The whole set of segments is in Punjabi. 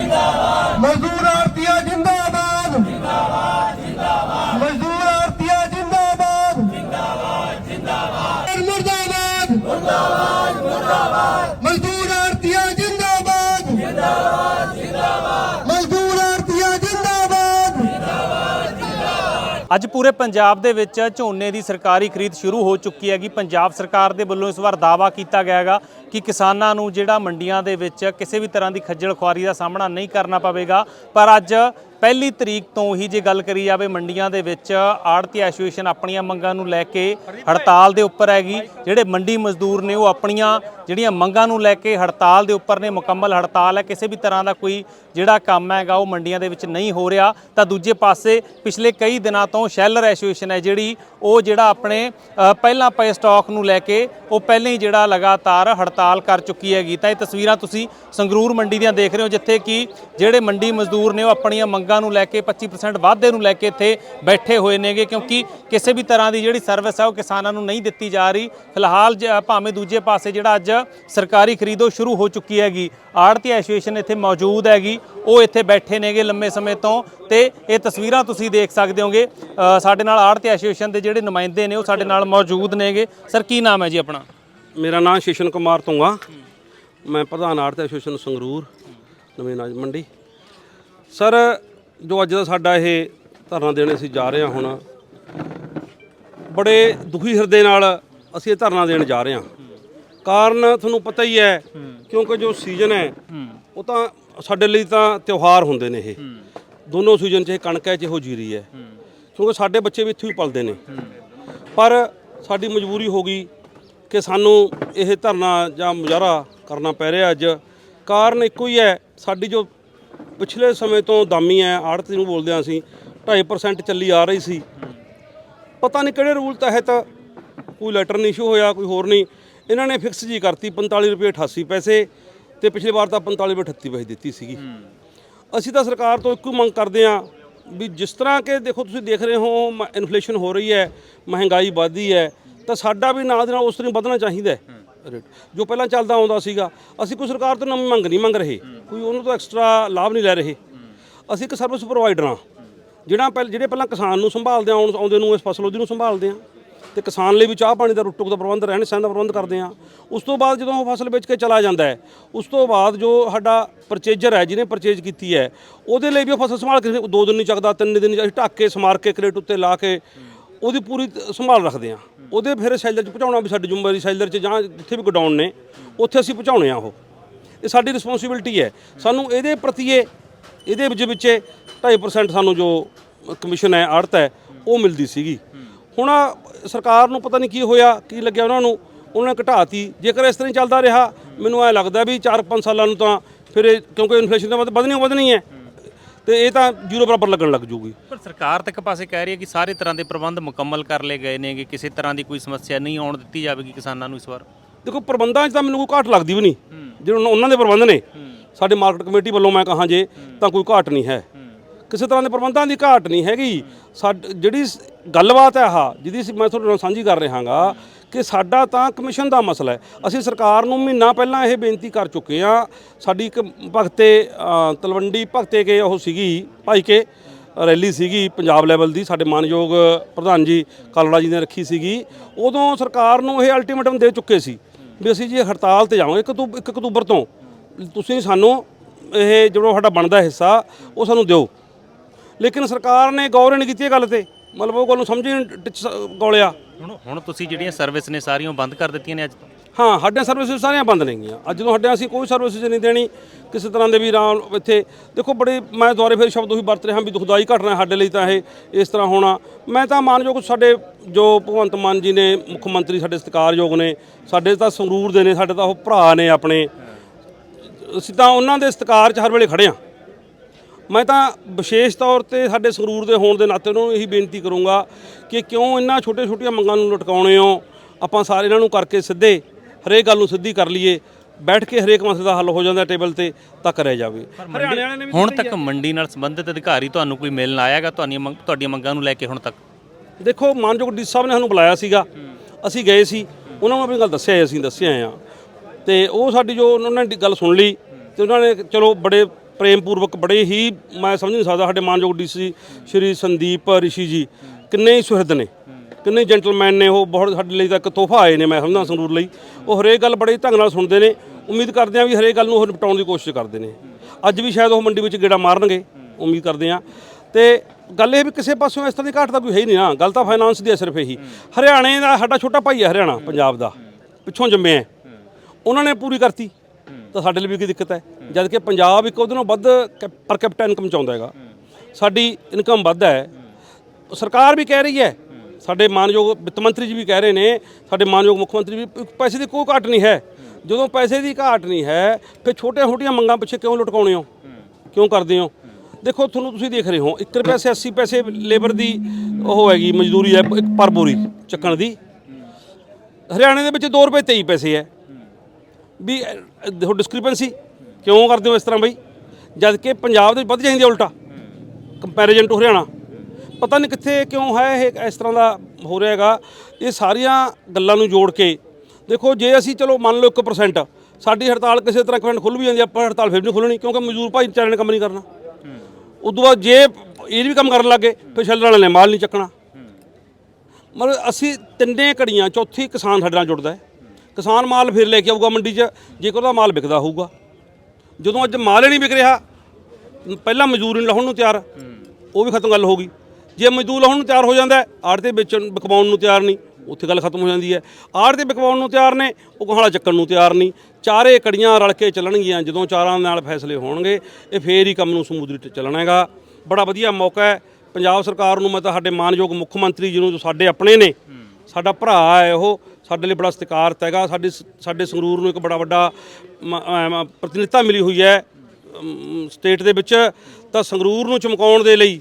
ਮਜ਼ਦੂਰ ਅੱਜ ਪੂਰੇ ਪੰਜਾਬ ਦੇ ਵਿੱਚ ਝੋਨੇ ਦੀ ਸਰਕਾਰੀ ਖਰੀਦ ਸ਼ੁਰੂ ਹੋ ਚੁੱਕੀ ਹੈਗੀ। ਪੰਜਾਬ ਸਰਕਾਰ ਦੇ ਵੱਲੋਂ ਇਸ ਵਾਰ ਦਾਵਾ ਕੀਤਾ ਗਿਆ ਹੈਗਾ ਕਿ ਕਿਸਾਨਾਂ ਨੂੰ ਜਿਹੜਾ ਮੰਡੀਆਂ ਦੇ ਵਿੱਚ ਕਿਸੇ ਵੀ ਤਰ੍ਹਾਂ ਦੀ ਖੱਜਲ ਖੁਆਰੀ ਦਾ ਸਾਹਮਣਾ ਨਹੀਂ ਕਰਨਾ ਪਵੇਗਾ। ਪਰ ਅੱਜ ਪਹਿਲੀ ਤਰੀਕ ਤੋਂ ਹੀ ਜੇ ਗੱਲ ਕਰੀ ਜਾਵੇ ਮੰਡੀਆਂ ਦੇ ਵਿੱਚ ਆੜਤੀ ਐਸੋਸੀਏਸ਼ਨ ਆਪਣੀਆਂ ਮੰਗਾਂ ਨੂੰ ਲੈ ਕੇ ਹੜਤਾਲ ਦੇ ਉੱਪਰ ਹੈਗੀ। ਜਿਹੜੇ ਮੰਡੀ ਮਜ਼ਦੂਰ ਨੇ ਉਹ ਆਪਣੀਆਂ ਜਿਹੜੀਆਂ ਮੰਗਾਂ ਨੂੰ ਲੈ ਕੇ ਹੜਤਾਲ ਦੇ ਉੱਪਰ ਨੇ, ਮੁਕੰਮਲ ਹੜਤਾਲ ਹੈ, ਕਿਸੇ ਵੀ ਤਰ੍ਹਾਂ ਦਾ ਕੋਈ ਜਿਹੜਾ ਕੰਮ ਹੈਗਾ ਉਹ ਮੰਡੀਆਂ ਦੇ ਵਿੱਚ ਨਹੀਂ ਹੋ ਰਿਹਾ। ਤਾਂ ਦੂਜੇ ਪਾਸੇ ਪਿਛਲੇ ਕਈ ਦਿਨਾਂ ਤੋਂ ਸ਼ੈਲਰ ਐਸੋਸੀਏਸ਼ਨ ਹੈ ਜਿਹੜੀ, ਉਹ ਜਿਹੜਾ ਆਪਣੇ ਪਹਿਲਾਂ ਪਏ ਸਟਾਕ ਨੂੰ ਲੈ ਕੇ ਉਹ ਪਹਿਲਾਂ ਹੀ ਜਿਹੜਾ ਲਗਾਤਾਰ ਹੜਤਾਲ ਕਰ ਚੁੱਕੀ ਹੈਗੀ। ਤਾਂ ਇਹ ਤਸਵੀਰਾਂ ਤੁਸੀਂ ਸੰਗਰੂਰ ਮੰਡੀ ਦੀਆਂ ਦੇਖ ਰਹੇ ਹੋ, ਜਿੱਥੇ ਕਿ ਜਿਹੜੇ ਮੰਡੀ ਮਜ਼ਦੂਰ ਨੇ ਉਹ ਆਪਣੀਆਂ ਮੰਗਾਂ ਨੂੰ ਲੈ ਕੇ 25% ਵਾਧੇ ਨੂੰ ਲੈ ਕੇ ਇੱਥੇ ਬੈਠੇ ਹੋਏ ਨੇਗੇ, ਕਿਉਂਕਿ ਕਿਸੇ ਵੀ ਤਰ੍ਹਾਂ ਦੀ ਜਿਹੜੀ ਸਰਵਿਸ ਹੈ ਉਹ ਕਿਸਾਨਾਂ ਨੂੰ ਨਹੀਂ ਦਿੱਤੀ ਜਾ ਰਹੀ। ਫਿਲਹਾਲ ਜ- ਭਾਵੇਂ ਦੂਜੇ ਪਾਸੇ ਜਿਹੜਾ ਅੱਜ ਸਰਕਾਰੀ ਖਰੀਦੋ ਸ਼ੁਰੂ ਹੋ ਚੁੱਕੀ ਹੈਗੀ ਆੜਤੀ ਐਸੋਸੀਏਸ਼ਨ ਇੱਥੇ ਮੌਜੂਦ ਹੈਗੀ, ਉਹ ਇੱਥੇ ਬੈਠੇ ਨੇਗੇ ਲੰਮੇ ਸਮੇਂ ਤੋਂ। ਤੇ ਇਹ ਤਸਵੀਰਾਂ ਤੁਸੀਂ ਦੇਖ ਸਕਦੇ ਹੋਗੇ। ਸਾਡੇ ਨਾਲ ਆੜਤੀ ਐਸੋਸੀਏਸ਼ਨ ਦੇ ਜਿਹੜੇ ਨੁਮਾਇੰਦੇ ਨੇ, ਉਹ ਸਾਡੇ ਨਾਲ ਮੌਜੂਦ ਨੇਗੇ। ਸਰ, ਕੀ ਨਾਮ ਹੈ ਜੀ ਆਪਣਾ? ਮੇਰਾ ਨਾਮ ਸ਼ਿਸ਼ਨ ਕੁਮਾਰ ਤੁੰਗਾ ਮੈਂ ਪ੍ਰਧਾਨ ਆੜਤੀ ਐਸੋਸੀਏਸ਼ਨ ਸੰਗਰੂਰ, ਨਵੀਂ ਨਾਜ ਮੰਡੀ। ਸਰ ਜੋ ਅੱਜ ਦਾ ਸਾਡਾ ਇਹ ਧਰਨਾ ਦੇਣ ਅਸੀਂ ਜਾ ਰਹੇ ਹਾਂ ਹੁਣ, ਬੜੇ ਦੁਖੀ ਹਿਰਦੇ ਨਾਲ ਅਸੀਂ ਇਹ ਧਰਨਾ ਦੇਣ ਜਾ ਰਹੇ ਹਾਂ। ਕਾਰਨ ਤੁਹਾਨੂੰ ਪਤਾ ਹੀ ਹੈ, ਕਿਉਂਕਿ ਜੋ ਸੀਜ਼ਨ ਹੈ, ਉਹ ਤਾਂ ਸਾਡੇ ਲਈ ਤਾਂ ਤਿਉਹਾਰ ਹੁੰਦੇ ਨੇ ਇਹ। ਦੋਨੋਂ ਸੀਜ਼ਨ 'ਚ ਇਹ ਕਣਕ ਹੈ ਜਿਹੋ ਜੀਰੀ ਹੈ। ਕਿਉਂਕਿ ਸਾਡੇ ਬੱਚੇ ਵੀ ਇੱਥੋਂ ਹੀ ਪਲਦੇ ਨੇ। ਪਰ ਸਾਡੀ ਮਜਬੂਰੀ ਹੋ ਗਈ ਕਿ ਸਾਨੂੰ ਇਹ ਧਰਨਾ ਜਾਂ ਮੁਜ਼ਾਹਰਾ ਕਰਨਾ ਪੈ ਰਿਹਾ ਅੱਜ। ਕਾਰਨ ਇੱਕੋ ਹੀ ਹੈ, ਸਾਡੀ ਜੋ ਪਿਛਲੇ ਸਮੇਂ ਤੋਂ ਦਾਮੀ ਹੈ ਆੜਤੀ ਨੂੰ ਬੋਲਦੇ ਹਾਂ ਅਸੀਂ 2.5% ਚੱਲੀ ਆ ਰਹੀ ਸੀ। ਪਤਾ ਨਹੀਂ ਕਿਹੜੇ ਰੂਲ ਤਹਿਤ ਕੋਈ ਲੈਟਰ ਨਹੀਂ ਇਸ਼ੂ ਹੋਇਆ, ਕੋਈ ਹੋਰ ਨਹੀਂ ਇਹਨਾਂ ਨੇ ਫਿਕਸ ਜੀ ਕਰਤੀ 45 ਰੁਪਏ 88 ਪੈਸੇ ਤੇ ਪਿਛਲੀ ਵਾਰ ਤਾਂ 45 ਰੁਪਏ 38 ਪੈਸੇ ਦਿੱਤੀ ਸੀਗੀ। ਅਸੀਂ ਤਾਂ ਸਰਕਾਰ ਤੋਂ ਇੱਕੋ ਮੰਗ ਕਰਦੇ ਹਾਂ ਵੀ ਜਿਸ ਤਰ੍ਹਾਂ ਕਿ ਦੇਖੋ ਤੁਸੀਂ ਦੇਖ ਰਹੇ ਹੋ ਇਨਫਲੇਸ਼ਨ ਹੋ ਰਹੀ ਹੈ ਮਹਿੰਗਾਈ ਵਧਦੀ ਹੈ ਤਾਂ ਸਾਡਾ ਵੀ ਨਾਲ ਦੇ ਨਾਲ ਉਸ ਤਰ੍ਹਾਂ ਹੀ ਵਧਣਾ ਚਾਹੀਦਾ ਹੈ ਰੇਟ ਜੋ ਪਹਿਲਾਂ ਚੱਲਦਾ ਆਉਂਦਾ ਸੀਗਾ, ਅਸੀਂ ਕੋਈ ਸਰਕਾਰ ਤੋਂ ਨਵੀਂ ਮੰਗ ਨਹੀਂ ਮੰਗ ਰਹੇ। ਕੋਈ ਉਹਨੂੰ ਤੋਂ ਐਕਸਟਰਾ ਲਾਭ ਨਹੀਂ ਲੈ ਰਹੇ। ਅਸੀਂ ਇੱਕ ਸਰਵਿਸ ਪ੍ਰੋਵਾਈਡਰ ਹਾਂ। ਜਿਹੜਾ ਪਹਿਲ, ਜਿਹੜੇ ਪਹਿਲਾਂ ਕਿਸਾਨ ਨੂੰ ਸੰਭਾਲਦੇ ਆਉਣ ਆਉਂਦੇ ਨੂੰ ਇਸ ਫਸਲ ਉਹਦੀ ਨੂੰ ਸੰਭਾਲਦੇ ਆ। ਤੇ ਕਿਸਾਨ ਲਈ ਵੀ ਚਾਹ ਪਾਣੀ ਦਾ ਰੁੱਟੁਕ ਦਾ ਪ੍ਰਬੰਧ, ਰਹਿਣ ਸਹਿਣ ਦਾ ਪ੍ਰਬੰਧ ਕਰਦੇ ਆ। ਉਸ ਤੋਂ ਬਾਅਦ ਜਦੋਂ ਉਹ ਫਸਲ ਵੇਚ ਕੇ ਚਲਾ ਜਾਂਦਾ ਹੈ, ਉਸ ਤੋਂ ਬਾਅਦ ਜੋ ਸਾਡਾ ਪਰਚੇਜਰ ਹੈ, ਜਿਹਨੇ ਪਰਚੇਜ ਕੀਤੀ ਹੈ, ਉਹਦੇ ਲਈ ਵੀ ਉਹ ਫਸਲ ਸੰਭਾਲ ਕੇ ਦੋ ਦਿਨ ਨਹੀਂ ਚੱਕਦਾ, ਤਿੰਨ ਦਿਨ ਨਹੀਂ ਅਸੀਂ ਢੱਕ ਕੇ, ਸਮਾਰ ਕੇ, ਕਰੇਟ ਉੱਤੇ ਲਾ ਕੇ ਉਹਦੀ ਪੂਰੀ ਸੰਭਾਲ ਰੱਖਦੇ ਆ ਉਹਦੇ ਫਿਰ ਸੈਲਰ 'ਚ ਪਹੁੰਚਾਉਣਾ ਵੀ ਸਾਡੀ ਜ਼ਿੰਮੇਵਾਰੀ ਸੈਲਰ 'ਚ ਜਾਂ ਜਿੱਥੇ ਵੀ ਗੋਡਾਊਨ ਨੇ, ਉੱਥੇ ਅਸੀਂ ਪਹੁੰਚਾਉਣੇ ਆ ਉਹ। ਇਹ ਸਾਡੀ ਰਿਸਪੌਂਸਿਬਿਲਟੀ ਹੈ। ਸਾਨੂੰ ਇਹਦੇ ਪ੍ਰਤੀਏ, ਇਹਦੇ ਵਿੱਚ ਵਿੱਚੇ 2.5% ਸਾਨੂੰ ਜੋ ਕਮਿਸ਼ਨ ਹੈ, ਆੜਤ ਹੈ, ਉਹ ਮਿਲਦੀ ਸੀਗੀ। ਹੁਣ ਸਰਕਾਰ ਨੂੰ ਪਤਾ ਨਹੀਂ ਕੀ ਹੋਇਆ, ਕੀ ਲੱਗਿਆ ਉਹਨਾਂ ਨੂੰ। ਉਹਨਾਂ ਨੇ ਘਟਾਤੀ। ਜੇਕਰ ਇਸ ਤਰ੍ਹਾਂ ਹੀ ਚੱਲਦਾ ਰਿਹਾ, ਮੈਨੂੰ ਐ ਲੱਗਦਾ ਵੀ 4-5 ਸਾਲਾਂ ਨੂੰ ਤਾਂ ਫਿਰ ਇਹ ਕਿਉਂਕਿ ਇਨਫਲੇਸ਼ਨ ਤਾਂ ਵਧ- ਵਧਣੀ ਵਧਣੀ ਹੈ। ਤੇ ਇਹ ਤਾਂ ਜ਼ੀਰੋ ਬਰਾਬਰ ਲੱਗਣ ਲੱਗ ਜੂਗੀ। ਪਰ ਸਰਕਾਰ ਤਾਂ ਇੱਕ ਪਾਸੇ ਕਹਿ ਰਹੀ ਹੈ ਕਿ ਸਾਰੇ ਤਰ੍ਹਾਂ ਦੇ ਪ੍ਰਬੰਧ ਮੁਕੰਮਲ ਕਰ ਲਏ ਗਏ ਨੇਗੇ ਕਿਸੇ ਤਰ੍ਹਾਂ ਦੀ ਕੋਈ ਸਮੱਸਿਆ ਨਹੀਂ ਆਉਣ ਦਿੱਤੀ ਜਾਵੇਗੀ ਕਿਸਾਨਾਂ ਨੂੰ ਇਸ ਵਾਰ। ਦੇਖੋ ਪ੍ਰਬੰਧਾਂ 'ਚ ਤਾਂ ਮੈਨੂੰ ਕੋਈ ਘਾਟ ਲੱਗਦੀ ਵੀ ਨਹੀਂ। ਜਿਹੜੇ ਉਹਨਾਂ ਦੇ ਪ੍ਰਬੰਧ ਨੇ। ਸਾਡੇ ਮਾਰਕੀਟ ਕਮੇਟੀ ਵੱਲੋਂ ਮੈਂ ਕਹਾਂ ਜੇ ਤਾਂ ਕੋਈ ਘਾਟ ਨਹੀਂ ਹੈ। ਕਿਸੇ ਤਰ੍ਹਾਂ ਦੇ ਪ੍ਰਬੰਧਾਂ ਦੀ ਘਾਟ ਨਹੀਂ ਹੈਗੀ। ਸਾਡ, ਜਿਹੜੀ ਗੱਲਬਾਤ ਹੈ ਆਹ, ਜਿਹਦੀ ਮੈਂ ਤੁਹਾਡੇ ਨਾਲ ਸਾਂਝੀ ਕਰ ਰਿਹਾਗਾ ਕਿ ਸਾਡਾ ਤਾਂ ਕਮਿਸ਼ਨ ਦਾ ਮਸਲਾ ਹੈ। ਅਸੀਂ ਸਰਕਾਰ ਨੂੰ ਮਹੀਨਾ ਪਹਿਲਾਂ ਇਹ ਬੇਨਤੀ ਕਰ ਚੁੱਕੇ ਆ ਸਾਡੀ ਇੱਕ ਭਗਤੇ ਤਲਵੰਡੀ ਭਗਤੇ ਕੇ ਉਹ ਸੀਗੀ, ਭਾਈ ਕੇ, ਰੈਲੀ ਸੀਗੀ ਪੰਜਾਬ ਲੈਵਲ ਦੀ, ਸਾਡੇ ਮਾਨਯੋਗ ਪ੍ਰਧਾਨ ਜੀ ਕਾਲੜਾ ਜੀ ਨੇ ਰੱਖੀ ਸੀਗੀ। ਉਦੋਂ ਸਰਕਾਰ ਨੂੰ ਇਹ ਅਲਟੀਮੇਟਮ ਦੇ ਚੁੱਕੇ ਸੀ ਵੀ ਅਸੀਂ ਜੀ ਹੜਤਾਲ ਤੇ ਜਾਵਾਂਗੇ 1 ਇੱਕ ਅਕਤੂਬਰ ਤੋਂ। ਤੁਸੀਂ ਸਾਨੂੰ ਇਹ ਜਿਹੜਾ ਸਾਡਾ ਬਣਦਾ ਹਿੱਸਾ, ਉਹ ਸਾਨੂੰ ਦਿਓ। ਲੇਕਿਨ ਸਰਕਾਰ ਨੇ ਗੌਰ ਨਹੀਂ ਕੀਤੀ ਇਹ ਗੱਲ ਤੇ। ਮਤਲਬ ਉਹ ਗੱਲ ਨੂੰ ਸਮਝ ਨਹੀਂ ਟਿਚ ਗੋਲਿਆ। ਹੁਣ ਹੁਣ ਤੁਸੀਂ ਜਿਹੜੀਆਂ ਸਰਵਿਸ ਨੇ ਸਾਰੀਆਂ ਉਹ ਬੰਦ ਕਰ ਦਿੱਤੀਆਂ ਨੇ ਅੱਜ ਤੋਂ? ਹਾਂ ਸਾਡੀਆਂ ਸਰਵਿਸਿਜ਼ ਸਾਰੀਆਂ ਬੰਦ ਨੇਗੀਆਂ। ਅੱਜ ਜਦੋਂ ਸਾਡੇ ਅਸੀਂ ਕੋਈ ਸਰਵਿਸਿਜ਼ ਨਹੀਂ ਦੇਣੀ ਕਿਸੇ ਤਰ੍ਹਾਂ ਦੇ ਵੀ ਰਾਮ ਇੱਥੇ। ਦੇਖੋ ਬੜੇ ਮੈਂ ਦੁਆਰੇ ਫਿਰ ਸ਼ਬਦ ਉਹੀ ਵਰਤ ਰਿਹਾ ਵੀ ਦੁਖਦਾਈ ਘਟਨਾ ਸਾਡੇ ਲਈ ਤਾਂ ਇਹ ਇਸ ਤਰ੍ਹਾਂ ਹੋਣਾ। ਮੈਂ ਤਾਂ ਮਾਨਯੋਗ ਸਾਡੇ ਜੋ ਭਗਵੰਤ ਮਾਨ ਜੀ ਨੇ ਮੁੱਖ ਮੰਤਰੀ ਸਾਡੇ ਸਤਿਕਾਰਯੋਗ ਨੇ ਸਾਡੇ ਤਾਂ ਸੰਗਰੂਰ ਦੇ ਨੇ ਸਾਡੇ ਤਾਂ ਉਹ ਭਰਾ ਨੇ ਆਪਣੇ। ਅਸੀਂ ਤਾਂ ਉਹਨਾਂ ਦੇ ਸਤਿਕਾਰ 'ਚ ਹਰ ਵੇਲੇ ਖੜੇ ਹਾਂ। ਮੈਂ ਤਾਂ ਵਿਸ਼ੇਸ਼ ਤੌਰ ਤੇ ਸਾਡੇ ਸੰਗਰੂਰ ਦੇ ਹੋਣ ਦੇ ਨਾਤੇ ਉਹਨਾਂ ਨੂੰ ਇਹੀ ਬੇਨਤੀ ਕਰੂੰਗਾ ਕਿ ਕਿਉਂ ਇੰਨਾ ਛੋਟੇ ਛੋਟੀਆਂ ਮੰਗਾਂ ਨੂੰ ਲਟਕਾਉਣੇ ਹੋ? ਆਪਾਂ ਸਾਰੇ ਇਹਨਾਂ ਨੂੰ ਕਰਕੇ ਸਿੱਧੇ ਹਰੇਕ ਗੱਲ ਨੂੰ ਸਿੱਧੀ ਕਰ ਲਈਏ ਬੈਠ ਕੇ ਹਰੇਕ ਮਸਲੇ ਦਾ ਹੱਲ ਹੋ ਜਾਂਦਾ ਟੇਬਲ ਤੇ ਤਾਂ ਕਰਿਆ ਜਾਵੇ। ਹਰਿਆਣੇ ਵਾਲਿਆਂ ਨੇ ਵੀ ਹੁਣ ਤੱਕ ਮੰਡੀ ਨਾਲ ਸੰਬੰਧਿਤ ਅਧਿਕਾਰੀ ਤੁਹਾਨੂੰ ਕੋਈ ਮਿਲਣ ਆਇਆਗਾ ਤੁਹਾਡੀਆਂ ਮੰਗ ਤੁਹਾਡੀਆਂ ਮੰਗਾਂ ਨੂੰ ਲੈ ਕੇ ਹੁਣ ਤੱਕ? ਦੇਖੋ ਮਾਨਯੋਗ ਡੀ ਸਾਹਿਬ ਨੇ ਸਾਨੂੰ ਬੁਲਾਇਆ ਸੀਗਾ। ਅਸੀਂ ਗਏ ਸੀ। ਉਹਨਾਂ ਨੂੰ ਆਪਣੀ ਗੱਲ ਦੱਸਿਆ ਅਸੀਂ ਦੱਸਿਆ ਆ ਤੇ ਉਹ ਸਾਡੀ ਜੋ ਉਹਨਾਂ ਨੇ ਗੱਲ ਸੁਣ ਲਈ ਤੇ ਉਹਨਾਂ ਨੇ ਚਲੋ ਬੜੇ ਪ੍ਰੇਮ ਪੂਰਵਕ ਬੜੇ ਹੀ ਮੈਂ ਸਮਝ ਨਹੀਂ ਸਕਦਾ ਸਾਡੇ ਮਾਨਯੋਗ ਡੀਸੀ ਸ਼੍ਰੀ ਸੰਦੀਪ ਰਿਸ਼ੀ ਜੀ, ਕਿੰਨੇ ਹੀ ਸੁਹਿਰਦ ਨੇ, ਕਿੰਨੇ ਜੈਂਟਲਮੈਨ ਨੇ ਉਹ, ਬਹੁਤ ਸਾਡੇ ਲਈ ਤਾਂ ਇੱਕ ਤੋਹਫਾ ਆਏ ਨੇ ਮੈਂ ਸਮਝਦਾ ਸੰਗਰੂਰ ਲਈ। ਉਹ ਹਰੇਕ ਗੱਲ ਬੜੇ ਢੰਗ ਨਾਲ ਸੁਣਦੇ ਨੇ, ਉਮੀਦ ਕਰਦੇ ਆ ਵੀ ਹਰੇਕ ਗੱਲ ਨੂੰ ਉਹ ਨਿਪਟਾਉਣ ਦੀ ਕੋਸ਼ਿਸ਼ ਕਰਦੇ ਨੇ। ਅੱਜ ਵੀ ਸ਼ਾਇਦ ਉਹ ਮੰਡੀ ਵਿੱਚ ਗੇੜਾ ਮਾਰਨਗੇ, ਉਮੀਦ ਕਰਦੇ ਆ ਤੇ ਗੱਲ ਇਹ ਵੀ ਕਿਸੇ ਪਾਸੋਂ ਇਸ ਤਰ੍ਹਾਂ ਦੀ ਘਾਟ ਤਾਂ ਕੋਈ ਹੈ ਹੀ ਨਹੀਂ ਨਾ, ਗੱਲ ਤਾਂ ਫਾਈਨਾਂਸ ਦੀ ਹੈ ਸਿਰਫ ਇਹੀ। ਹਰਿਆਣੇ ਦਾ ਸਾਡਾ ਛੋਟਾ ਭਾਈ ਹੈ ਹਰਿਆਣਾ, ਪੰਜਾਬ ਦਾ, ਪਿੱਛੋਂ ਜੰਮੇ ਹੈ। ਉਹਨਾਂ ਨੇ ਪੂਰੀ ਕਰਤੀ। ਤਾਂ ਸਾਡੇ ਲਈ ਵੀ ਕੀ ਦਿੱਕਤ ਹੈ। ਜਦ ਕਿ ਪੰਜਾਬ ਇੱਕ ਉਹਦੇ ਨਾਲੋਂ ਵੱਧ ਪਰ ਕੈਪੀਟਾ ਇਨਕਮ ਚਾਹੁੰਦਾ ਹੈਗਾ। ਸਾਡੀ ਇਨਕਮ ਵੱਧ ਹੈ। ਸਰਕਾਰ ਵੀ ਕਹਿ ਰਹੀ ਹੈ। ਸਾਡੇ ਮਾਨਯੋਗ ਵਿੱਤ ਮੰਤਰੀ ਜੀ ਵੀ ਕਹਿ ਰਹੇ ਨੇ। ਸਾਡੇ ਮਾਨਯੋਗ ਮੁੱਖ ਮੰਤਰੀ ਵੀ ਪੈਸੇ ਦੀ ਕੋਈ ਘਾਟ ਨਹੀਂ ਹੈ। ਜਦੋਂ ਪੈਸੇ ਦੀ ਘਾਟ ਨਹੀਂ ਹੈ, ਫਿਰ ਛੋਟੀਆਂ ਛੋਟੀਆਂ ਮੰਗਾਂ ਪਿੱਛੇ ਕਿਉਂ ਲਟਕਾਉਣੇ ਹੋ? ਕਿਉਂ ਕਰਦੇ ਹੋ? ਦੇਖੋ, ਤੁਹਾਨੂੰ ਤੁਸੀਂ ਦੇਖ ਰਹੇ ਹੋ 1 ਰੁਪਏ 80 ਪੈਸੇ ਲੇਬਰ ਦੀ ਉਹ ਹੈਗੀ, ਮਜ਼ਦੂਰੀ ਹੈ, ਇੱਕ ਪਰ ਬੋਰੀ ਚੱਕਣ ਦੀ। ਹਰਿਆਣੇ ਦੇ ਵਿੱਚ 2 ਰੁਪਏ 23 ਪੈਸੇ ਹੈ। ਵੀ ਦੇਖੋ ਡਿਸਕ੍ਰਿਪੈਂਸੀ ਕਿਉਂ ਕਰਦੇ ਹੋ ਇਸ ਤਰ੍ਹਾਂ ਬਈ? ਜਦ ਕਿ ਪੰਜਾਬ ਦੇ ਵੱਧ ਜਾਂਦੀ ਹੈ ਉਲਟਾ। Comparison to Haryana. ਪਤਾ ਨਹੀਂ ਕਿੱਥੇ ਕਿਉਂ ਹੈ ਇਹ ਇਸ ਤਰ੍ਹਾਂ ਦਾ ਹੋ ਰਿਹਾ ਹੈਗਾ। ਇਹ ਸਾਰੀਆਂ ਗੱਲਾਂ ਨੂੰ ਜੋੜ ਕੇ ਦੇਖੋ ਜੇ ਅਸੀਂ ਚਲੋ ਮੰਨ ਲਓ 1% ਸਾਡੀ ਹੜਤਾਲ ਕਿਸੇ ਤਰ੍ਹਾਂ ਕਮੈਂਟ ਖੁੱਲ ਵੀ ਜਾਂਦੀ ਆਪਾਂ ਹੜਤਾਲ ਫਿਰ ਵੀ ਨਹੀਂ ਖੁੱਲਣੀ ਕਿਉਂਕਿ ਮਜ਼ਦੂਰ ਭਾਈਚਾਰੇ ਨੇ ਕੰਮ ਨਹੀਂ ਕਰਨਾ। ਉਦੋਂ ਬਾਅਦ ਜੇ ਇਹ ਵੀ ਕੰਮ ਕਰਨ ਲੱਗੇ ਫਿਰ ਛੱਲਣ ਵਾਲੇ ਨੇ ਮਾਲ ਨਹੀਂ ਚੱਕਣਾ। ਮਤਲਬ ਅਸੀਂ ਤਿੰਨੇ ਘੜੀਆਂ ਚੌਥੀ ਕਿਸਾਨ ਸਾਡੇ ਨਾਲ ਜੁੜਦਾ ਹੈ। ਕਿਸਾਨ ਮਾਲ ਫਿਰ ਲੈ ਕੇ ਆਊਗਾ ਮੰਡੀ 'ਚ, ਜੇਕਰ ਉਹਦਾ ਮਾਲ ਵਿਕਦਾ ਹੋਊਗਾ। ਜਦੋਂ ਅੱਜ ਮਾਲ ਹੀ ਨਹੀਂ ਵਿਕ ਰਿਹਾ, ਪਹਿਲਾਂ ਮਜ਼ਦੂਰ ਨਹੀਂ ਲਾਉਣ ਨੂੰ ਤਿਆਰ, ਉਹ ਵੀ ਖਤਮ ਗੱਲ ਹੋ ਗਈ। ਜੇ ਮਜ਼ਦੂਰ ਲਾਉਣ ਨੂੰ ਤਿਆਰ ਹੋ ਜਾਂਦਾ ਆੜ ਤੇ ਵੇਚਣ, ਵਿਕਵਾਉਣ ਨੂੰ ਤਿਆਰ ਨਹੀਂ, ਉੱਥੇ ਗੱਲ ਖਤਮ ਹੋ ਜਾਂਦੀ ਹੈ। ਆੜ ਤੇ ਵਿਕਵਾਉਣ ਨੂੰ ਤਿਆਰ ਨੇ, ਉਹ ਗਹਾਲਾ ਚੱਕਣ ਨੂੰ ਤਿਆਰ ਨਹੀਂ। ਚਾਰੇ ਕੜੀਆਂ ਰਲ ਕੇ ਚੱਲਣਗੀਆਂ, ਜਦੋਂ ਚਾਰਾਂ ਨਾਲ ਫੈਸਲੇ ਹੋਣਗੇ, ਇਹ ਫੇਰ ਹੀ ਕੰਮ ਨੂੰ ਸਮੁੰਦਰੀ ਤੇ ਚੱਲਣਾ ਹੈਗਾ। ਬੜਾ ਵਧੀਆ ਮੌਕਾ ਹੈ। ਪੰਜਾਬ ਸਰਕਾਰ ਨੂੰ ਮੈਂ ਤਾਂ ਸਾਡੇ ਮਾਨਯੋਗ ਮੁੱਖ ਮੰਤਰੀ ਜੀ ਨੂੰ, ਜੋ ਸਾਡੇ ਆਪਣੇ ਨੇ, ਸਾਡਾ ਭਰਾ ਹੈ ਉਹ ਸਾਡੇ ਲਈ ਬੜਾ ਸਤਿਕਾਰਤ ਹੈਗਾ ਸਾਡੇ ਸਾਡੇ ਸੰਗਰੂਰ ਨੂੰ ਇੱਕ ਬੜਾ ਵੱਡਾ ਮ- ਪ੍ਰਤੀਨਿਧਤਾ ਮਿਲੀ ਹੋਈ ਹੈ। ਸਟੇਟ ਦੇ ਵਿੱਚ ਤਾਂ ਸੰਗਰੂਰ ਨੂੰ ਚਮਕਾਉਣ ਦੇ ਲਈ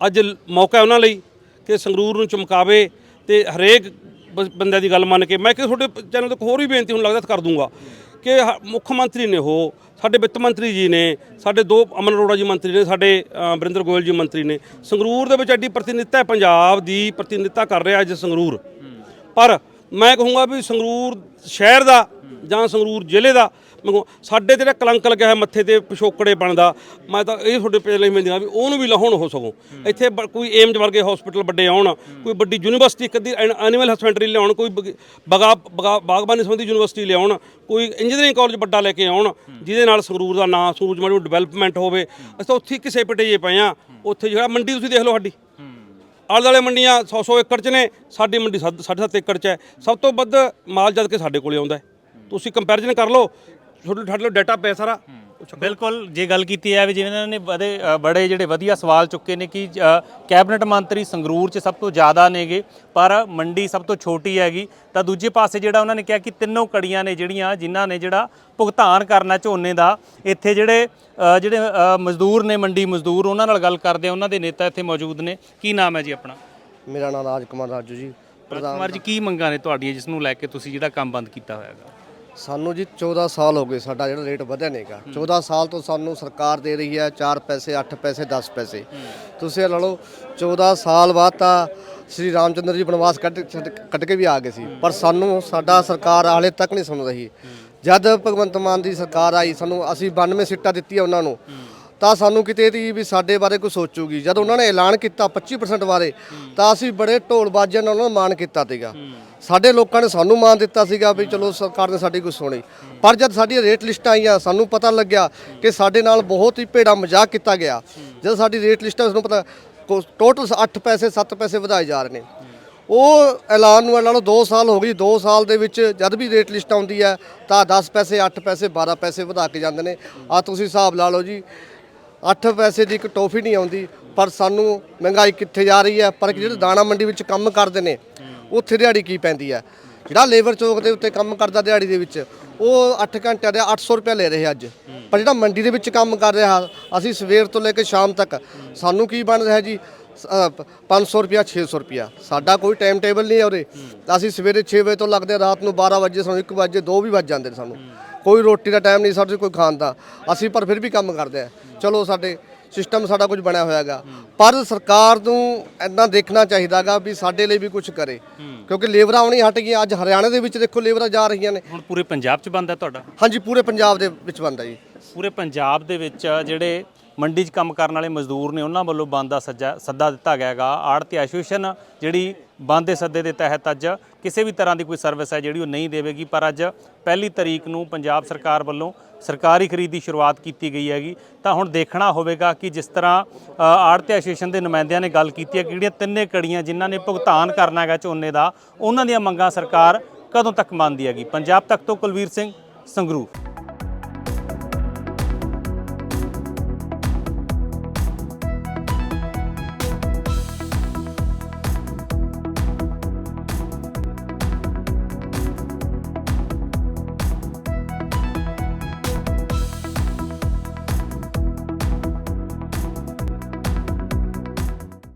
ਅੱਜ ਮੌਕਾ ਉਹਨਾਂ ਲਈ ਕਿ ਸੰਗਰੂਰ ਨੂੰ ਚਮਕਾਵੇ ਤੇ ਹਰੇਕ ਬ- ਬੰਦੇ ਦੀ ਗੱਲ ਮੰਨ ਕੇ ਮੈਂ ਕਿ ਤੁਹਾਡੇ ਚੈਨਲ ਤੇ ਹੋਰ ਵੀ ਬੇਨਤੀ ਹੁਣ ਲੱਗਦਾ ਕਰ ਦੂੰਗਾ ਕਿ ਹ- ਮੁੱਖ ਮੰਤਰੀ ਨੇ ਉਹ ਸਾਡੇ ਵਿੱਤ ਮੰਤਰੀ ਜੀ ਨੇ ਸਾਡੇ ਦੋ ਅਮਨ ਅਰੋੜਾ ਜੀ ਮੰਤਰੀ ਨੇ ਸਾਡੇ ਅ, ਵਰਿੰਦਰ ਗੋਇਲ ਜੀ ਮੰਤਰੀ ਨੇ ਸੰਗਰੂਰ ਦੇ ਵਿੱਚ ਐਡੀ ਪ੍ਰਤੀਨਿਧਤਾ ਪੰਜਾਬ ਦੀ ਪ੍ਰਤੀਨਿਧਤਾ ਕਰ ਰਿਹਾ ਅੱਜ ਸੰਗਰੂਰ। ਪਰ ਮੈਂ ਕਹੂੰਗਾ ਵੀ ਸੰਗਰੂਰ ਸ਼ਹਿਰ ਦਾ ਜਾਂ ਸੰਗਰੂਰ ਜ਼ਿਲ੍ਹੇ ਦਾ ਸਾਡੇ ਤੇ ਜਿਹੜਾ ਕਲੰਕ ਲੱਗਿਆ ਹੈ ਮੱਥੇ ਤੇ ਪਿਛੋਕੜੇ ਬਣਦਾ ਮੈਂ ਤਾਂ ਇਹ ਤੁਹਾਡੇ ਪੇਜ ਲਈ ਮਿਲਦੀਆਂ ਵੀ ਉਹਨੂੰ ਵੀ ਲਾਹੁਣ ਹੋ ਸਕੋ। ਇੱਥੇ ਕੋਈ ਏਮਜ ਵਰਗੇ ਹਸਪੀਟਲ ਵੱਡੇ ਆਉਣ ਕੋਈ ਵੱਡੀ ਯੂਨੀਵਰਸਿਟੀ ਇੱਕ ਅੱਧੀ ਐਨੀਮਲ ਹਸਬੈਂਡਰੀ ਲਿਆਉਣ ਕੋਈ ਬਗ- ਬਗਾ ਬਗਾ- ਬਾਗਬਾਨੀ ਸੰਬੰਧੀ ਯੂਨੀਵਰਸਿਟੀ ਲਿਆਉਣ ਕੋਈ ਇੰਜੀਨੀਅਰਿੰਗ ਕਾਲਜ ਵੱਡਾ ਲੈ ਕੇ ਆਉਣ ਜਿਹਦੇ ਨਾਲ ਸੰਗਰੂਰ ਦਾ ਨਾਂ ਸੂਰਜ ਮਾੜੀ ਡਿਵੈਲਪਮੈਂਟ ਹੋਵੇ ਅਸੀਂ ਤਾਂ ਉੱਥੇ ਹੀ ਕਿਸੇ ਪਿੱਟੇ ਜੇ ਪਏ ਆ ਉੱਥੇ ਜਿਹੜਾ ਮੰਡੀ ਤੁਸੀਂ ਦੇਖ ਲਓ ਸਾਡੀ। ਆਲੇ ਦੁਆਲੇ ਮੰਡੀਆਂ 100 100 ਏਕੜ 'ਚ ਨੇ, ਸਾਡੀ ਮੰਡੀ 7.5 ਏਕੜ 'ਚ ਹੈ। ਸਭ ਤੋਂ ਵੱਧ ਮਾਲ ਜਦ ਕਿ ਸਾਡੇ ਕੋਲੇ ਆਉਂਦਾ ਤੁਸੀਂ ਕੰਪੈਰੀਜ਼ਨ ਕਰ ਲਓ ਤੁਹਾਡੇ ਤੁਹਾਡੇ ਕੋਲ ਡਾਟਾ ਪਿਆ ਸਾਰਾ। ਬਿਲਕੁਲ ਜੇ ਗੱਲ ਕੀਤੀ ਹੈ ਵੀ ਜਿਵੇਂ ਇਹਨਾਂ ਨੇ ਬੜੇ ਬੜੇ ਜਿਹੜੇ ਵਧੀਆ ਸਵਾਲ ਚੁੱਕੇ ਨੇ ਕਿ ਕੈਬਨਿਟ ਮੰਤਰੀ ਸੰਗਰੂਰ 'ਚ ਸਭ ਤੋਂ ਜ਼ਿਆਦਾ ਨੇਗੇ ਪਰ ਮੰਡੀ ਸਭ ਤੋਂ ਛੋਟੀ ਹੈਗੀ। ਤਾਂ ਦੂਜੇ ਪਾਸੇ ਜਿਹੜਾ ਉਹਨਾਂ ਨੇ ਕਿਹਾ ਕਿ ਤਿੰਨੋਂ ਕੜੀਆਂ ਨੇ ਜਿਹੜੀਆਂ ਜਿਨ੍ਹਾਂ ਨੇ ਜਿਹੜਾ ਭੁਗਤਾਨ ਕਰਨਾ ਝੋਨੇ ਦਾ ਇੱਥੇ ਜਿਹੜੇ ਜਿਹੜੇ ਮਜ਼ਦੂਰ ਨੇ ਮੰਡੀ ਮਜ਼ਦੂਰ ਉਹਨਾਂ ਨਾਲ ਗੱਲ ਕਰਦੇ ਆ ਉਹਨਾਂ ਦੇ ਨੇਤਾ ਇੱਥੇ ਮੌਜੂਦ ਨੇ। ਕੀ ਨਾਮ ਹੈ ਜੀ ਆਪਣਾ? ਮੇਰਾ ਨਾਮ ਰਾਜ ਕੁਮਾਰ ਰਾਜੂ ਜੀ ਕੁਮਾਰ ਜੀ ਕੀ ਮੰਗਾਂ ਨੇ ਤੁਹਾਡੀਆਂ ਜਿਸ ਨੂੰ ਲੈ ਕੇ ਤੁਸੀਂ ਜਿਹੜਾ ਕੰਮ ਬੰਦ ਕੀਤਾ ਹੋਇਆ ਹੈਗਾ? ਸਾਨੂੰ ਜੀ 14 ਸਾਲ ਹੋ ਗਏ ਸਾਡਾ ਜਿਹੜਾ ਰੇਟ ਵਧਿਆ ਨਹੀਂਗਾ 14 ਸਾਲ ਤੋਂ ਸਾਨੂੰ ਸਰਕਾਰ ਦੇ ਰਹੀ ਹੈ 4 ਪੈਸੇ 8 ਪੈਸੇ 10 ਪੈਸੇ। ਤੁਸੀਂ ਇਹ ਲਾ ਲਓ 14 ਸਾਲ ਬਾਅਦ ਤਾਂ ਸ੍ਰੀ ਰਾਮਚੰਦਰ ਜੀ ਬਨਵਾਸ ਕੱਢ ਛੱਡ- ਕੱਢ ਕੇ ਵੀ ਆ ਗਏ ਸੀ। ਪਰ ਸਾਨੂੰ ਸਾਡਾ ਸਰਕਾਰ ਹਾਲੇ ਤੱਕ ਨਹੀਂ ਸੁਣ ਰਹੀ। ਜਦ ਭਗਵੰਤ ਮਾਨ ਦੀ ਸਰਕਾਰ ਆਈ, ਸਾਨੂੰ ਅਸੀਂ 92 ਸੀਟਾਂ ਦਿੱਤੀਆਂ ਉਹਨਾਂ ਨੂੰ। ਤਾਂ ਸਾਨੂੰ ਕਿਤੇ ਦੀ ਵੀ ਸਾਡੇ ਬਾਰੇ ਕੋਈ ਸੋਚੂਗੀ। ਜਦ ਉਹਨਾਂ ਨੇ ਐਲਾਨ ਕੀਤਾ 25% ਬਾਰੇ, ਤਾਂ ਅਸੀਂ ਬੜੇ ਢੋਲ ਬਾਜਿਆਂ ਨਾਲ ਉਹਨਾਂ ਨੂੰ ਮਾਣ ਕੀਤਾ ਸੀਗਾ। ਸਾਡੇ ਲੋਕਾਂ ਨੇ ਸਾਨੂੰ ਮਾਣ ਦਿੱਤਾ ਸੀਗਾ ਵੀ ਚਲੋ ਸਰਕਾਰ ਨੇ ਸਾਡੀ ਕੁਝ ਸੁਣੀ। ਪਰ ਜਦ ਸਾਡੀਆਂ ਰੇਟ ਲਿਸਟਾਂ ਆਈਆਂ, ਸਾਨੂੰ ਪਤਾ ਲੱਗਿਆ ਕਿ ਸਾਡੇ ਨਾਲ ਬਹੁਤ ਹੀ ਭੇੜਾ ਮਜ਼ਾਕ ਕੀਤਾ ਗਿਆ। ਜਦ ਸਾਡੀ ਰੇਟ ਲਿਸਟਾਂ ਸਾਨੂੰ ਪਤਾ ਟੋਟਲ 8 ਪੈਸੇ 7 ਪੈਸੇ ਵਧਾਏ ਜਾ ਰਹੇ ਨੇ। ਉਹ ਐਲਾਨ ਨੂੰ ਲਾ ਲਓ 2 ਸਾਲ ਹੋ ਗਈ 2 ਸਾਲ ਦੇ ਵਿੱਚ ਜਦ ਵੀ ਰੇਟ ਲਿਸਟ ਆਉਂਦੀ ਹੈ, ਤਾਂ 10 ਪੈਸੇ 8 ਪੈਸੇ 12 ਪੈਸੇ ਵਧਾ ਕੇ ਜਾਂਦੇ ਨੇ। ਆ ਤੁਸੀਂ ਹਿਸਾਬ ਲਾ ਲਓ ਜੀ 8 ਪੈਸੇ ਦੀ ਇੱਕ ਟੋਫੀ ਨਹੀਂ ਆਉਂਦੀ ਪਰ ਸਾਨੂੰ ਮਹਿੰਗਾਈ ਕਿੱਥੇ ਜਾ ਰਹੀ ਹੈ? ਪਰ ਜਿਹੜੇ ਦਾਣਾ ਮੰਡੀ ਵਿੱਚ ਕੰਮ ਕਰਦੇ ਨੇ ਉੱਥੇ ਦਿਹਾੜੀ ਕੀ ਪੈਂਦੀ ਹੈ? ਜਿਹੜਾ ਲੇਬਰ ਚੌਕ ਦੇ ਉੱਤੇ ਕੰਮ ਕਰਦਾ ਦਿਹਾੜੀ ਦੇ ਵਿੱਚ ਉਹ 8 ਘੰਟਿਆਂ ਦੇ 800 ਰੁਪਏ ਲੈ ਰਹੇ ਅੱਜ। ਪਰ ਜਿਹੜਾ ਮੰਡੀ ਦੇ ਵਿੱਚ ਕੰਮ ਕਰ ਰਿਹਾ ਅਸੀਂ ਸਵੇਰ ਤੋਂ ਲੈ ਕੇ ਸ਼ਾਮ ਤੱਕ ਸਾਨੂੰ ਕੀ ਬਣ ਰਿਹਾ ਜੀ? ਸ- ਅ, ਪ- 500 ਰੁਪਿਆ 600 ਰੁਪਿਆ ਸਾਡਾ ਕੋਈ ਟਾਈਮ ਟੇਬਲ ਨਹੀਂ ਹੈ ਉਰੇ। ਅਸੀਂ ਸਵੇਰੇ 6 ਵਜੇ ਤੋਂ ਲੱਗਦੇ ਹਾਂ, ਰਾਤ ਨੂੰ 12 ਵਜੇ ਸਾਨੂੰ 1 ਵਜੇ 2 ਵੀ ਵੱਜ ਜਾਂਦੇ ਨੇ ਸਾਨੂੰ। ਕੋਈ ਰੋਟੀ ਦਾ ਟਾਈਮ ਨਹੀਂ ਸਾਡੇ ਕੋਈ ਖਾਣ ਦਾ। ਅਸੀਂ ਪਰ ਫਿਰ ਵੀ ਕੰਮ ਕਰਦੇ ਆ। ਚਲੋ ਸਾਡੇ ਸਿਸਟਮ ਸਾਡਾ ਕੁਝ ਬਣਿਆ ਹੋਇਆਗਾ ਪਰ ਸਰਕਾਰ ਨੂੰ ਇੰਨਾ ਦੇਖਣਾ ਚਾਹੀਦਾਗਾ ਵੀ ਸਾਡੇ ਲਈ ਵੀ ਕੁਝ ਕਰੇ। ਕਿਉਂਕਿ ਲੇਬਰਾਂ ਆਉਣੀ ਹਟ ਗਈਆਂ। ਅੱਜ ਹਰਿਆਣਾ ਦੇ ਵਿੱਚ ਦੇਖੋ ਲੇਬਰਾਂ ਜਾ ਰਹੀਆਂ ਨੇ। ਹੁਣ ਪੂਰੇ ਪੰਜਾਬ 'ਚ ਬੰਦ ਹੈ ਤੁਹਾਡਾ? ਹਾਂਜੀ ਪੂਰੇ ਪੰਜਾਬ ਦੇ ਵਿੱਚ ਬੰਦਾ ਜੀ। ਪੂਰੇ ਪੰਜਾਬ ਦੇ ਵਿੱਚ ਜਿਹੜੇ ਮੰਡੀ 'ਚ ਕੰਮ ਕਰਨ ਵਾਲੇ ਮਜ਼ਦੂਰ ਨੇ ਉਹਨਾਂ ਵੱਲੋਂ ਬੰਦ ਦਾ ਸੱਜਾ ਸੱਦਾ ਦਿੱਤਾ ਗਿਆ ਹੈਗਾ। ਆੜਤੀ ਐਸੋਸੀਏਸ਼ਨ ਜਿਹੜੀ ਬੰਦ ਦੇ ਸੱਦੇ ਦੇ ਤਹਿਤ ਅੱਜ ਕਿਸੇ ਵੀ ਤਰ੍ਹਾਂ ਦੀ ਕੋਈ ਸਰਵਿਸ ਹੈ ਜਿਹੜੀ ਉਹ ਨਹੀਂ ਦੇਵੇਗੀ ਪਰ ਅੱਜ ਪਹਿਲੀ ਤਰੀਕ ਨੂੰ ਪੰਜਾਬ ਸਰਕਾਰ ਵੱਲੋਂ ਸਰਕਾਰੀ ਖਰੀਦ ਦੀ ਸ਼ੁਰੂਆਤ ਕੀਤੀ ਗਈ ਹੈਗੀ। ਤਾਂ ਹੁਣ ਦੇਖਣਾ ਹੋਵੇਗਾ ਕਿ ਜਿਸ ਤਰ੍ਹਾਂ ਅ, ਆੜਤੀ ਐਸੋਸੀਏਸ਼ਨ ਦੇ ਨੁਮਾਇੰਦਿਆਂ ਨੇ ਗੱਲ ਕੀਤੀ ਹੈ ਕਿ ਜਿਹੜੀਆਂ ਤਿੰਨੇ ਕੜੀਆਂ ਜਿਨ੍ਹਾਂ ਨੇ ਭੁਗਤਾਨ ਕਰਨਾ ਹੈਗਾ ਝੋਨੇ ਦਾ ਉਹਨਾਂ ਦੀਆਂ ਮੰਗਾਂ ਸਰਕਾਰ ਕਦੋਂ ਤੱਕ ਮੰਨਦੀ ਹੈਗੀ? ਪੰਜਾਬ ਤੱਕ ਤੋਂ ਕੁਲਵੀਰ ਸਿੰਘ ਸੰਗਰੂਰ।